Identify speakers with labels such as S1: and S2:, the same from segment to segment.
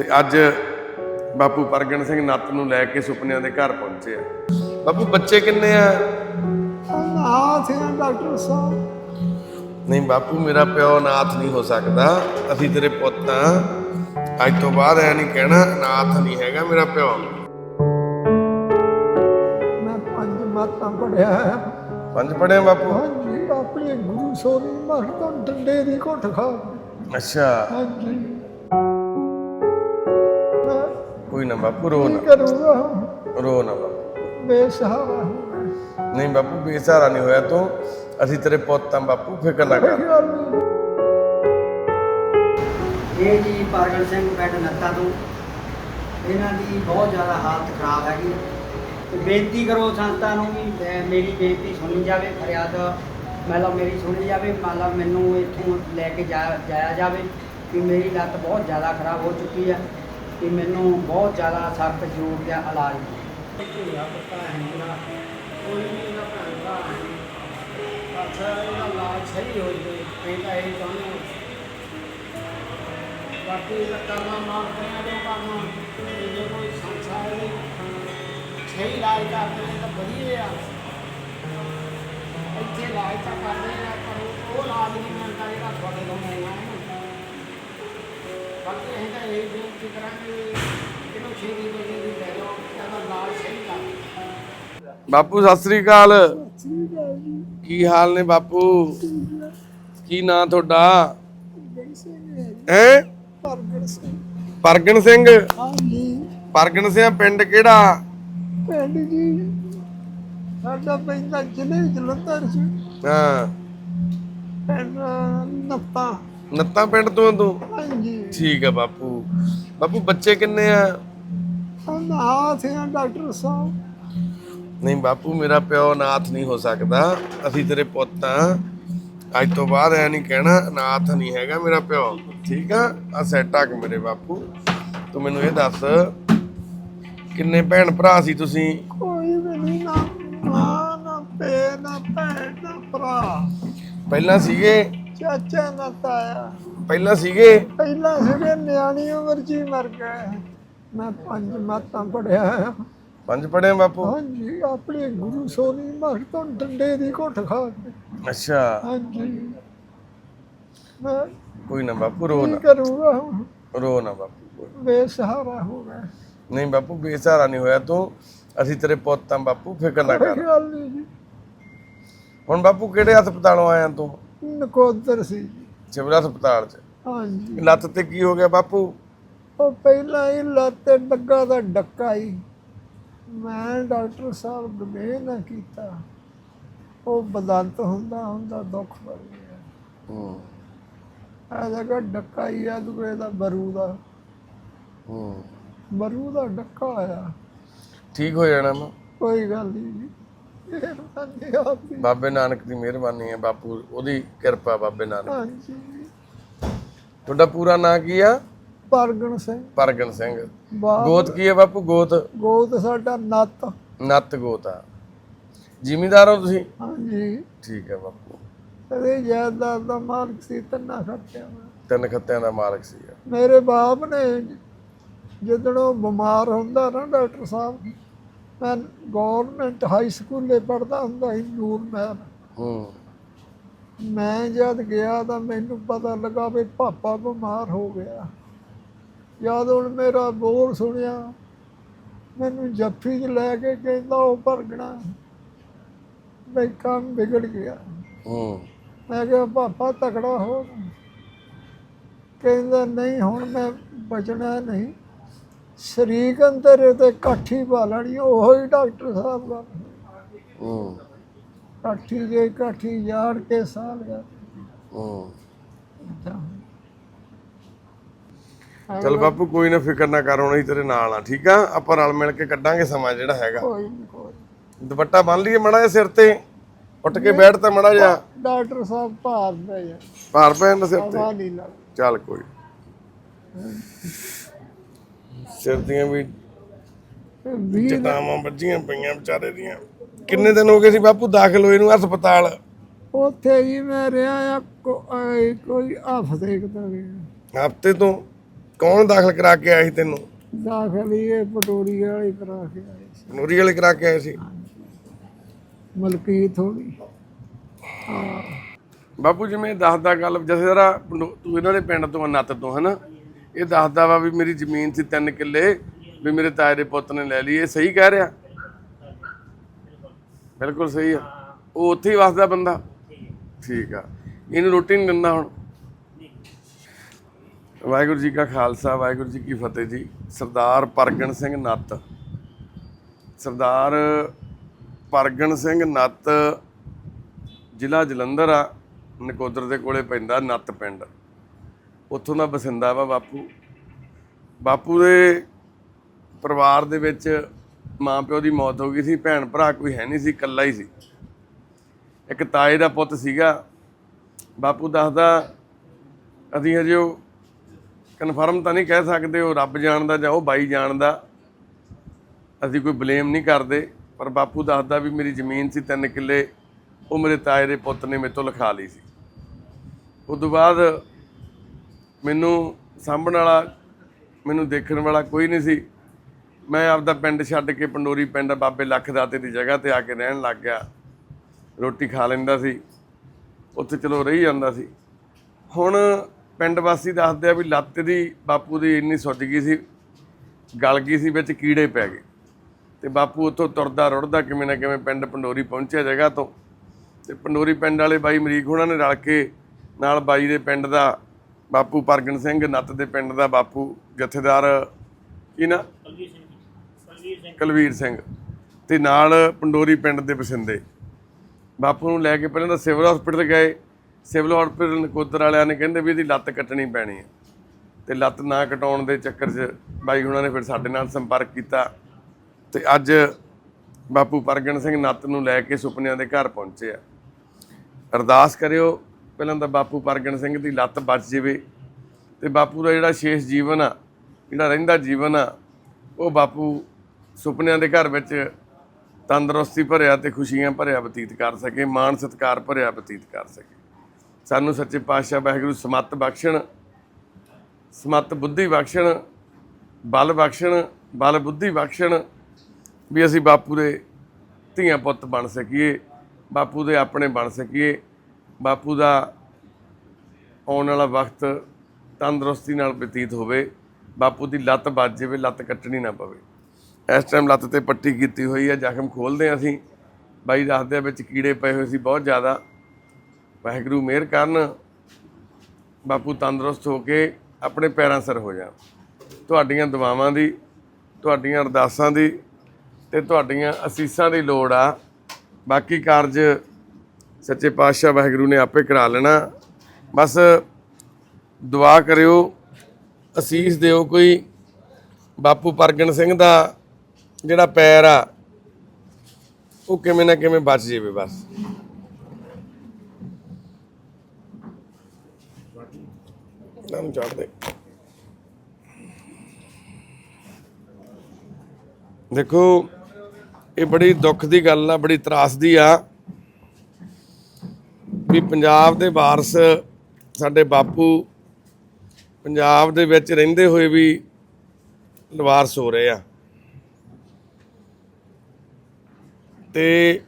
S1: ਤੇ ਅੱਜ ਬਾਪੂ ਪਰਗਣ ਸਿੰਘ ਨੱਤ ਨੂੰ ਲੈ ਕੇ ਸੁਪਨਿਆਂ ਦੇ ਘਰ ਪਹੁੰਚੇ ਆ। ਬਾਪੂ ਬੱਚੇ ਕਿੰਨੇ ਆ?
S2: ਹੈ ਡਾਕਟਰ ਸਾਹਿਬ।
S1: ਨਹੀਂ ਬਾਪੂ ਮੇਰਾ ਪਿਓ ਨਾਥ ਨਹੀਂ ਹੋ ਸਕਦਾ। ਅਸੀਂ ਤੇਰੇ ਪੁੱਤ ਆ। ਅੱਜ ਤੋਂ ਬਾਅਦ ਐ ਨਹੀਂ ਕਹਿਣਾ ਨਾਥ ਨਹੀਂ ਹੈਗਾ ਮੇਰਾ ਪਿਓ।
S2: ਮੈਂ ਪੰਜ ਮਾਤਾਂ ਪੜਿਆ
S1: ਪੰਜ ਪੜਿਆ ਬਾਪੂ?
S2: ਹਾਂਜੀ ਆਪਣੇ ਗੁਰੂ ਸੋਨੀ ਮਠ ਤੋਂ ਡੰਡੇ ਦੀ ਘੁੱਟ ਖਾ।
S1: ਅੱਛਾ।
S2: ਹਾਂਜੀ।
S1: ਕੋਈ ਨਾ ਬਾਪੂ ਰੋ
S2: ਕੀ
S1: ਨਾ
S2: ਕਰੂੰਗਾ
S1: ਰੋ ਨਾ ਬਾਪੂ।
S2: ਬੇਸਹਾਰਾ ਹੂੰ
S1: ਨਹੀਂ ਬਾਪੂ ਬੇਸਹਾਰਾ ਨਹੀਂ ਹੋਇਆ ਤੂੰ। ਅਸੀਂ ਤੇਰੇ ਪੁੱਤ ਆ ਬਾਪੂ ਫਿਕਰ ਨਾ ਕਰ।
S3: ਇਹ ਜੀ ਪਾਗਲ ਸਿੰਘ ਪਿੰਡ ਨੱਤਾ ਤੋਂ। ਇਹਨਾਂ ਦੀ ਬਹੁਤ ਜ਼ਿਆਦਾ ਹਾਲਤ ਖਰਾਬ ਹੈਗੀ ਤੇ ਬੇਨਤੀ ਕਰੋ ਸੰਤਾਂ ਨੂੰ ਵੀ ਮੇਰੀ ਬੇਨਤੀ ਸੁਣੀ ਜਾਵੇ ਫਰਿਆਦ ਮਤਲਬ ਮੇਰੀ ਸੁਣੀ ਜਾਵੇ ਮਤਲਬ ਮੈਨੂੰ ਇੱਥੋਂ ਲੈ ਕੇ ਜਾ- ਜਾਇਆ ਜਾਵੇ ਕਿ ਮੇਰੀ ਲੱਤ ਬਹੁਤ ਜ਼ਿਆਦਾ ਖਰਾਬ ਹੋ ਚੁੱਕੀ ਹੈ। ਕਿ ਮੈਨੂੰ ਬਹੁਤ ਜ਼ਿਆਦਾ ਸਖਤ ਜ਼ਰੂਰਤ ਹੈ ਇਲਾਜ ਦੀ ਧੂਆ ਪੱਤਾ ਹੈ ਮੇਰਾ ਕੋਈ ਵੀ ਇਹਦਾ ਭੈਣ ਭਰਾ ਨਹੀਂ। ਬਸ ਇਹਦਾ ਇਲਾਜ ਸਹੀ ਹੋ ਜਾਵੇ ਇਹ ਤਾਂ ਇਹ ਚਾਹੁੰਦੇ ਹਾਂ। ਬਾਕੀ ਕਰਨਾ ਮਾਰਦੇ ਆ ਜੋ ਕੰਮ ਤੇ ਜੇ ਕੋਈ ਸੰਸਾਰ ਦੇ ਸਹੀ ਇਲਾਜ ਕਰਦੇ ਨੇ ਤਾਂ ਵਧੀਆ ਆ। ਇੱਥੇ ਇਲਾਜ ਤਾਂ ਕਰਦੇ ਆ ਪਰ ਉਹ ਇਲਾਜ ਨਹੀਂ ਮਿਲਦਾ ਜਿਹੜਾ ਤੁਹਾਡੇ ਤੋਂ ਮਿਲਣਾ ਹੈ ਬਾਕੀ ਅਸੀਂ ਤਾਂ ਇਹ ਬੇਨਤੀ ਕਰਾਂਗੇ ਵੀ ਇਹਨੂੰ ਛੇਤੀ ਤੋਂ ਛੇਤੀ ਲੈ ਜਾਓ ਇਹਦਾ ਇਲਾਜ ਸਹੀ ਕਰ
S1: ਬਾਪੂ ਸਤਿ ਸ੍ਰੀ ਅਕਾਲ। ਕੀ ਹਾਲ ਨੇ ਬਾਪੂ? ਕੀ ਨਾਂ ਤੁਹਾਡਾ?
S2: ਹੈ ਪ੍ਰਗਟ ਸਿੰਘ।
S1: ਪਰਗਣ ਸਿੰਘ?
S2: ਹਾਂਜੀ
S1: ਪਰਗਣ ਸਿੰਘ ਪਿੰਡ ਕਿਹੜਾ?
S2: ਪਿੰਡ ਜੀ ਸਾਡਾ ਪੈਂਦਾ ਜ਼ਿਲ੍ਹੇ ਜਲੰਧਰ ਚ
S1: ਹਾਂ।
S2: ਪਿੰਡ ਨੱਤਾ।
S1: ਨੱਤਾ ਪਿੰਡ ਤੋਂ ਤੂੰ?
S2: ਹਾਂਜੀ।
S1: ਠੀਕ ਆ ਬਾਪੂ। ਬਾਪੂ ਬੱਚੇ ਕਿੰਨੇ ਆ?
S2: ਨਾਥ ਹੈ ਡਾਕਟਰ ਸਾਹਿਬ।
S1: ਨਹੀਂ ਬਾਪੂ ਮੇਰਾ ਪਿਓ ਨਾਥ ਨਹੀਂ ਹੋ ਸਕਦਾ। ਅਸੀਂ ਤੇਰੇ ਪੁੱਤ ਆ। ਅੱਜ ਤੋਂ ਬਾਅਦ ਐ ਨਹੀਂ ਕਹਿਣਾ ਨਾਥ ਨਹੀਂ ਹੈਗਾ ਮੇਰਾ ਪਿਓ। ਠੀਕ ਆ? ਆ ਸੈਟ ਕੇ ਮੇਰੇ ਬਾਪੂ। ਤੂੰ ਮੈਨੂੰ ਇਹ ਦੱਸ ਕਿੰਨੇ ਭੈਣ ਭਰਾ ਸੀ ਤੁਸੀਂ?
S2: ਕੋਈ ਵੀ ਨਹੀਂ ਨਾ ਮਾਂ ਨਾ ਪੇ ਨਾ ਭੈਣ ਨਾ ਭਰਾ।
S1: ਪਹਿਲਾਂ ਸੀਗੇ?
S2: ਚਾਚਾ ਨਾ ਤਾਇਆ।
S1: ਪਹਿਲਾਂ ਸੀਗੇ?
S2: ਪਹਿਲਾਂ ਸੀਗੇ ਨਿਆਣੀ ਉਮਰ ਚ ਹੀ ਮਰ ਗਏ। ਮੈਂ ਪੰਜ ਮਾਤਾਂ ਪੜਿਆ
S1: ਪੰਜ ਪੜਿਆ ਬਾਪੂ?
S2: ਹਾਂਜੀ ਆਪਣੇ ਗੁਰੂ ਸੋਨੀ ਮਠ ਤੋਂ ਡੰਡੇ ਦੀ ਘੁੱਟ ਖਾ ਕੇ।
S1: ਅੱਛਾ।
S2: ਹਾਂਜੀ। ਮੈਂ
S1: ਕੋਈ ਨਾ ਬਾਪੂ ਰੋ
S2: ਕੀ
S1: ਨਾ।
S2: ਕਰੂੰਗਾ ਹੁਣ?
S1: ਰੋ ਨਾ ਬਾਪੂ
S2: ਬੇਸਹਾਰਾ ਹੋ ਗਿਆ।
S1: ਨਹੀਂ ਬਾਪੂ ਬੇਸਹਾਰਾ ਨਹੀਂ ਹੋਇਆ ਤੂੰ। ਅਸੀਂ ਤੇਰੇ ਪੁੱਤ ਆ ਬਾਪੂ ਫਿਕਰ ਨਾ
S2: ਕੋਈ
S1: ਕਰ।
S2: ਗੱਲ ਨਹੀਂ ਜੀ।
S1: ਹੁਣ ਬਾਪੂ ਕਿਹੜੇ ਹਸਪਤਾਲੋਂ ਆਇਆ ਤੂੰ?
S2: ਨਕੋਦਰ ਸੀ। ਜੀ।
S1: ਸਿਵਲ ਹਸਪਤਾਲ 'ਚ।
S2: ਹਾਂਜੀ।
S1: ਲੱਤ ਤੇ ਕੀ ਹੋ ਗਿਆ ਬਾਪੂ?
S2: ਉਹ ਪਹਿਲਾਂ ਹੀ ਲੱਤੇ ਡੱਗਾ ਦਾ ਡੱਕਾ ਹੀ। ਮੈਂ ਡਾਕਟਰ ਸਾਹਿਬ ਗਵੇ ਨਾ ਕੀਤਾ। ਉਹ ਬਦੰਤ ਹੁੰਦਾ ਹੁੰਦਾ ਦੁੱਖ ਵਰ ਗਿਆ।
S1: ਹੂੰ।
S2: ਆ ਜਗਾ ਡੱਕਾ ਹੀ ਆ ਦੁਗੇ ਦਾ ਬਰੂ ਦਾ।
S1: ਹੂੰ।
S2: ਬਰੂ ਦਾ ਡੱਕਾ ਆਇਆ
S1: ਠੀਕ ਹੋ ਜਾਣਾ ਮੈਂ
S2: ਕੋਈ ਗੱਲ ਨਹੀਂ ਜੀ। ਆਪੀ
S1: ਬਾਬੇ ਨਾਨਕ ਦੀ ਮਿਹਰਬਾਨੀ ਹੈ ਬਾਪੂ ਉਹਦੀ ਕਿਰਪਾ ਬਾਬੇ ਨਾਨਕ
S2: ਹਾਂਜੀ।
S1: ਤੁਹਾਡਾ ਪੂਰਾ ਨਾਂ ਕੀ ਆ?
S2: ਪਰਗਣ ਸਿੰਘ।
S1: ਪਰਗਨ ਸਿੰਘ।
S2: ਬਾਪ।
S1: ਗੋਤ ਕੀ ਹੈ ਬਾਪੂ ਗੋਤ?
S2: ਗੋਤ ਸਾਡਾ ਨੱਤ।
S1: ਨੱਤ ਗੋਤ ਆ। ਜ਼ਿਮੀਦਾਰ ਹੋ ਤੁਸੀਂ?
S2: ਹਾਂਜੀ।
S1: ਠੀਕ ਹੈ ਬਾਪੂ।
S2: ਇਹਦੇ ਜਾਇਦਾਦ ਦਾ ਮਾਲਕ ਸੀ ਤੰਨਾ ਮੈਂ
S1: ਤਿੰਨ ਖੱਤਿਆਂ ਦਾ ਮਾਲਕ ਸੀ।
S2: ਮੇਰੇ ਬਾਪ ਨੇ ਜਦੋਂ ਬਿਮਾਰ ਹੁੰਦਾ ਨਾ ਡਾਕਟਰ ਸਾਹਿਬ ਮੈਂ ਗਵਰਨਮੈਂਟ ਹਾਈ ਸਕੂਲੇ ਪੜਦਾ ਹੁੰਦਾ ਸੀ ਨੂਰ
S1: ਹੂੰ।
S2: ਮੈਂ ਜਦ ਗਿਆ ਤਾਂ ਮੈਨੂੰ ਪਤਾ ਲੱਗਾ ਵੀ ਪਾਪਾ ਬਿਮਾਰ ਹੋ ਗਿਆ। ਜਦ ਹੁਣ ਮੇਰਾ ਬੋਲ ਸੁਣਿਆ ਮੈਨੂੰ ਜੱਫੀ 'ਚ ਲੈ ਕੇ ਕਹਿੰਦਾ ਉਹ ਭਰਗਣਾ। ਬਈ ਕੰਮ ਵਿਗੜ ਗਿਆ।
S1: ਹੂੰ।
S2: ਮੈਂ ਕਿਹਾ ਪਾਪਾ ਤਕੜਾ ਹੋ। ਕਹਿੰਦਾ ਨਹੀਂ ਹੁਣ ਮੈਂ ਬਚਣਾ ਨਹੀਂ। ਸ਼ਰੀਕ ਅੰਦਰ ਤੇ ਕਾਠੀ ਭਾਲਣੀ ਉਹ ਹੀ ਡਾਕਟਰ ਸਾਹਿਬ ਦਾ।
S1: ਹੂੰ।
S2: ਕਾਠੀ ਦੇ ਕਾਠੀ ਯਾਰ ਕੇ ਸਾਲ ਗਿਆ
S1: ਹੂੰ। ਚਲ ਬਾਪੂ ਕੋਈ ਨਾ ਫਿਕਰ ਨਾ ਕਰ ਹੁਣ ਅਸੀਂ ਤੇਰੇ ਨਾਲ ਆ ਠੀਕ ਆ? ਆਪਾਂ ਰਲ ਮਿਲ ਕੇ ਕੱਢਾਂਗੇ ਸਮਾਂ ਜਿਹੜਾ ਹੈਗਾ।
S2: ਕੋਈ ਨਹੀਂ ਕੋਈ
S1: ਦੁਪੱਟਾ ਬੰਨ ਲਈਏ ਮੜਾ ਜਿਹਾ ਸਿਰ ਤੇ। ਉੱਠ ਕੇ ਬੈਠ ਤਾਂ ਮੜਾ ਜਾ
S2: ਡਾਕਟਰ ਸਾਹਿਬ ਭਾਰ ਦੇ ਜਾ
S1: ਭਾਰ ਪੈਣ ਸਿਰ ਤੇ।
S2: ਹਵਾ ਨਹੀਂ ਲੱਗ
S1: ਚੱਲ ਕੋਈ ਸਿਰ ਦੀਆਂ ਵੀ ਚਟਾਵਾਂ ਵੱਜੀਆਂ ਪਈਆਂ ਵਿਚਾਰੇ ਦੀਆਂ। ਕਿੰਨੇ ਦਿਨ ਹੋ ਗਏ ਸੀ ਬਾਪੂ ਦਾਖਲ ਹੋਏ ਨੂੰ ਹਸਪਤਾਲ?
S2: ਉੱਥੇ ਹੀ ਮੈਂ ਰਿਹਾ ਆ ਕੋ- ਆਏ ਕੋਈ ਹਫ਼ਤੇ ਕੁ ਤੱਕ
S1: ਹਫ਼ਤੇ ਤੋਂ ਕੌਣ ਦਾਖਲ ਕਰਾ ਕੇ ਆਇਆ ਸੀ ਤੈਨੂੰ?
S2: ਦਾਖਲ ਹੀ ਇਹ ਪਟੋਰੀ ਵਾਲੀ ਕਰਾ ਕੇ ਆਏ ਸੀ।
S1: ਨੂਰੀ ਵਾਲੇ ਕਰਾ ਕੇ ਆਏ ਸੀ?
S2: ਮਲਕੀ ਥੋੜੀ
S1: ਬਾਪੂ ਜਿਵੇਂ ਦੱਸਦਾ ਗੱਲ ਜਥੇਦਾਰਾ ਪੰਡੋ- ਤੂੰ ਇਹਨਾਂ ਦੇ ਪਿੰਡ ਤੋਂ ਆ, ਨੱਤ ਤੋਂ ਹਨਾ? ਇਹ ਦੱਸਦਾ ਵਾ ਵੀ ਮੇਰੀ ਜ਼ਮੀਨ ਸੀ 3 ਕਿੱਲੇ, ਵੀ ਮੇਰੇ ਤਾਏ ਦੇ ਪੁੱਤ ਨੇ ਲੈ ਲਈ, ਇਹ ਸਹੀ ਕਹਿ ਰਿਹਾ? ਬਿਲਕੁਲ ਸਹੀ ਆ। ਉਹ ਉੱਥੇ ਹੀ ਵਸਦਾ ਬੰਦਾ? ਠੀਕ ਆ। ਇਹਨੂੰ ਰੋਟੀ ਨਹੀਂ ਦਿੰਦਾ ਹੁਣ? ਵਾਹਿਗੁਰੂ ਜੀ ਕਾ ਖਾਲਸਾ, ਵਾਹਿਗੁਰੂ ਜੀ ਕੀ ਫਤਿਹ ਜੀ। ਸਰਦਾਰ ਪਰਗਣ ਸਿੰਘ ਨੱਤ। ਸਰਦਾਰ ਪਰਗਣ ਸਿੰਘ ਨੱਤ ਜ਼ਿਲ੍ਹਾ ਜਲੰਧਰ ਆ। ਨਕੋਦਰ ਦੇ ਕੋਲੇ ਪੈਂਦਾ ਨੱਤ ਪਿੰਡ। ਉੱਥੋਂ ਦਾ ਬਸਿੰਦਾ ਵਾ ਬਾਪੂ। ਬਾਪੂ ਦੇ ਪਰਿਵਾਰ ਦੇ ਵਿੱਚ ਮਾਂ ਪਿਓ ਦੀ ਮੌਤ ਹੋ ਗਈ ਸੀ ਭੈਣ ਭਰਾ ਕੋਈ ਹੈ ਨਹੀਂ ਸੀ, ਇਕੱਲਾ ਹੀ ਸੀ। ਇੱਕ ਤਾਏ ਦਾ ਪੁੱਤ ਸੀਗਾ। ਬਾਪੂ ਦੱਸਦਾ, ਅਸੀਂ ਹਜੇ ਉਹ ਕਨਫਰਮ ਤਾਂ ਨਹੀਂ ਕਹਿ ਸਕਦੇ, ਉਹ ਰੱਬ ਜਾਣਦਾ ਜਾਂ ਉਹ ਬਾਈ ਜਾਣਦਾ। ਅਸੀਂ ਕੋਈ ਬਲੇਮ ਨਹੀਂ ਕਰਦੇ, ਪਰ ਬਾਪੂ ਦੱਸਦਾ ਵੀ ਮੇਰੀ ਜ਼ਮੀਨ ਸੀ ਤਿੰਨ ਕਿੱਲੇ, ਉਹ ਮੇਰੇ ਤਾਏ ਦੇ ਪੁੱਤ ਨੇ ਮੇਰੇ ਤੋਂ ਲਿਖਾ ਲਈ ਸੀ। ਉਸ ਤੋਂ ਬਾਅਦ ਮੈਨੂੰ ਸਾਂਭਣ ਵਾਲਾ, ਮੈਨੂੰ ਦੇਖਣ ਵਾਲਾ ਕੋਈ ਨਹੀਂ ਸੀ। ਮੈਂ ਆਪਦਾ ਪਿੰਡ ਛੱਡ ਕੇ ਪੰਡੋਰੀ ਪਿੰਡ ਬਾਬੇ ਲੱਖ ਦਾਤੇ ਦੀ ਜਗ੍ਹਾ ਤੇ ਆ ਕੇ ਰਹਿਣ ਲੱਗ ਗਿਆ। ਰੋਟੀ ਖਾ ਲੈਂਦਾ ਸੀ। ਉੱਥੇ ਚਲੋ ਰਹੀ ਜਾਂਦਾ ਸੀ। ਹੁਣ ਪਿੰਡ ਵਾਸੀ ਦੱਸਦੇ ਆ ਵੀ ਲੱਤ ਦੀ ਬਾਪੂ ਦੀ ਇੰਨੀ ਸੁੱਜ ਗਈ ਸੀ, ਗਲ ਗਈ ਸੀ, ਵਿੱਚ ਕੀੜੇ ਪੈ ਗਏ। ਤੇ ਬਾਪੂ ਉੱਥੋਂ ਤੁਰਦਾ ਰੁੜਦਾ ਕਿਵੇਂ ਨਾ ਕਿਵੇਂ ਪਿੰਡ ਪੰਡੋਰੀ ਪਹੁੰਚਿਆ ਜਗ੍ਹਾ ਤੋਂ। ਤੇ ਪੰਡੋਰੀ ਪਿੰਡ ਵਾਲੇ ਬਾਈ ਮਰੀਕ ਹੋਣਾ ਨੇ ਰਲ ਕੇ ਨਾਲ ਬਾਈ ਦੇ ਪਿੰਡ ਦਾ ਬਾਪੂ ਪਰਗਨ ਸਿੰਘ, ਨੱਤ ਦੇ ਪਿੰਡ ਦਾ ਬਾਪੂ, ਜਥੇਦਾਰ ਕੀ ਨਾ? ਕਲਵੀਰ ਸਿੰਘ। ਤੇ ਨਾਲ ਪੰਡੋਰੀ ਪਿੰਡ ਦੇ ਬਸਿੰਦੇ। ਬਾਪੂ ਨੂੰ ਲੈ ਕੇ ਪਹਿਲਾਂ ਤਾਂ ਸਿਵਲ ਹਸਪੀਟਲ ਗਏ। ਸਿਵਲ ਹਸਪੀਟਲ ਨਕੋਦਰ ਵਾਲਿਆਂ ਨੇ ਕਹਿੰਦੇ ਵੀ ਇਹਦੀ ਲੱਤ ਕੱਟਣੀ ਪੈਣੀ ਹੈ। ਤੇ ਲੱਤ ਨਾ ਕਟਾਉਣ ਦੇ ਚੱਕਰ 'ਚ ਬਾਈ ਹੁਣਾਂ ਨੇ ਫਿਰ ਸਾਡੇ ਨਾਲ ਸੰਪਰਕ ਕੀਤਾ। ਤੇ ਅੱਜ ਬਾਪੂ ਪਰਗਣ ਸਿੰਘ ਨੱਤ ਨੂੰ ਲੈ ਕੇ ਸੁਪਨਿਆਂ ਦੇ ਘਰ ਪਹੁੰਚੇ ਆ। ਅਰਦਾਸ ਕਰਿਓ ਪਹਿਲਾਂ ਤਾਂ ਬਾਪੂ ਪਰਗਣ ਸਿੰਘ ਦੀ ਲੱਤ ਬਚ ਜਾਵੇ ਤੇ ਬਾਪੂ ਦਾ ਜਿਹੜਾ ਸ਼ੇਸ਼ ਜੀਵਨ ਆ, ਜਿਹੜਾ ਰਹਿੰਦਾ ਜੀਵਨ ਆ, ਉਹ ਬਾਪੂ ਸੁਪਨਿਆਂ ਦੇ ਘਰ ਵਿੱਚ ਤੰਦਰੁਸਤੀ ਭਰਿਆ ਤੇ ਖੁਸ਼ੀਆਂ ਭਰਿਆ ਬਤੀਤ ਕਰ ਸਕੇ, ਮਾਣ ਸਤਿਕਾਰ ਭਰਿਆ ਬਤੀਤ ਕਰ ਸਕੇ। ਸਾਨੂੰ ਸੱਚੇ ਪਾਤਸ਼ਾਹ ਵਾਹਿਗੁਰੂ ਸਮੱਤ ਬਖਸ਼ਣ, ਸਮੱਤ ਬੁੱਧੀ ਬਖਸ਼ਣ, ਬਲ ਬਖਸ਼ਣ, ਬਲ ਬੁੱਧੀ ਬਖਸ਼ਣ ਵੀ ਅਸੀਂ ਬਾਪੂ ਦੇ ਧੀਆਂ ਪੁੱਤ ਬਣ ਸਕੀਏ, ਬਾਪੂ ਦੇ ਆਪਣੇ ਬਣ ਸਕੀਏ। ਬਾਪੂ ਦਾ ਆਉਣ ਵਾਲਾ ਵਕਤ ਤੰਦਰੁਸਤੀ ਨਾਲ ਬਤੀਤ ਹੋਵੇ, ਬਾਪੂ ਦੀ ਲੱਤ ਵੱਜ ਜਾਵੇ, ਲੱਤ ਕੱਟਣੀ ਨਾ ਪਵੇ। ਇਸ ਟਾਈਮ ਲੱਤ ਤੇ ਪੱਟੀ ਕੀਤੀ ਹੋਈ ਹੈ ਜ਼ਖਮ ਖੋਲਦੇ ਹਾਂ ਅਸੀਂ। ਬਾਈ ਦੱਸਦੇ ਆ ਵਿੱਚ ਕੀੜੇ ਪਏ ਹੋਏ ਸੀ ਬਹੁਤ ਜ਼ਿਆਦਾ। ਵਾਹਿਗੁਰੂ ਮਿਹਰ ਕਰਨ, ਬਾਪੂ ਤੰਦਰੁਸਤ ਹੋ ਕੇ ਆਪਣੇ ਪੈਰਾਂ ਸਿਰ ਹੋ ਜਾਣ। ਤੁਹਾਡੀਆਂ ਦੁਆਵਾਂ ਦੀ, ਤੁਹਾਡੀਆਂ ਅਰਦਾਸਾਂ ਦੀ ਤੇ ਤੁਹਾਡੀਆਂ ਅਸੀਸਾਂ ਦੀ ਲੋੜ ਆ। ਬਾਕੀ ਕਾਰਜ ਸੱਚੇ ਪਾਤਸ਼ਾਹ ਵਾਹਿਗੁਰੂ ਨੇ ਆਪੇ ਕਰਾ ਲੈਣਾ। ਬਸ ਦੁਆ ਕਰਿਓ, ਅਸੀਸ ਦਿਓ ਕੋਈ ਬਾਪੂ ਪਰਗਣ ਸਿੰਘ ਦਾ ਜਿਹੜਾ ਪੈਰ ਆ, ਉਹ ਕਿਵੇਂ ਨਾ ਕਿਵੇਂ ਬਚ ਜਾਵੇ ਬਸ। ਨਾ ਚੜ ਦੇ। ਦੇਖੋ, ਇਹ ਬੜੀ ਦੁੱਖ ਦੀ ਗੱਲ ਆ, ਬੜੀ ਤਰਾਸਦੀ ਆ। ਵੀ ਪੰਜਾਬ ਦੇ ਵਾਰਸ ਸਾਡੇ ਬਾਪੂ ਪੰਜਾਬ ਦੇ ਵਿੱਚ ਰਹਿੰਦੇ ਹੋਏ ਵੀ ਲਵਾਰਸ ਹੋ ਰਹੇ ਆ। ਤੇ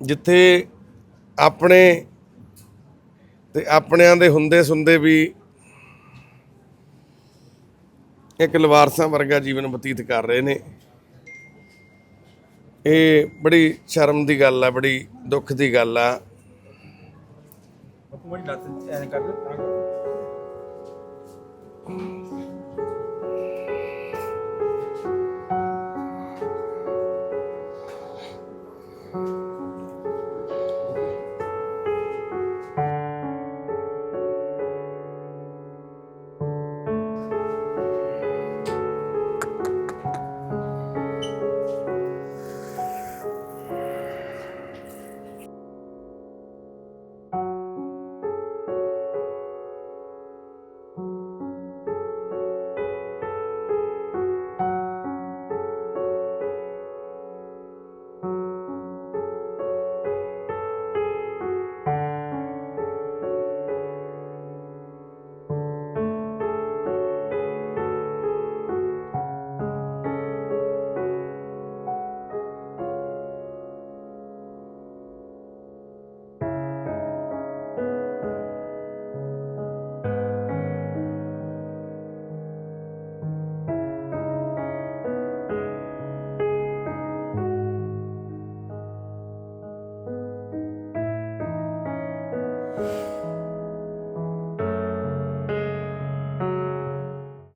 S1: ਜਿੱਥੇ ਆਪਣੇ ਤੇ ਆਪਣਿਆਂ ਦੇ ਹੁੰਦੇ ਸੁੰਦੇ ਵੀ ਇੱਕ ਲਵਾਰਸਾਂ ਵਰਗਾ ਜੀਵਨ ਬਤੀਤ ਕਰ ਰਹੇ ਨੇ। ਇਹ ਬੜੀ ਸ਼ਰਮ ਦੀ ਗੱਲ ਆ, ਬੜੀ ਦੁੱਖ ਦੀ ਗੱਲ ਆ
S4: ਬਾਪੂ ਮੇਰੀ ਐਂ ਕਰ।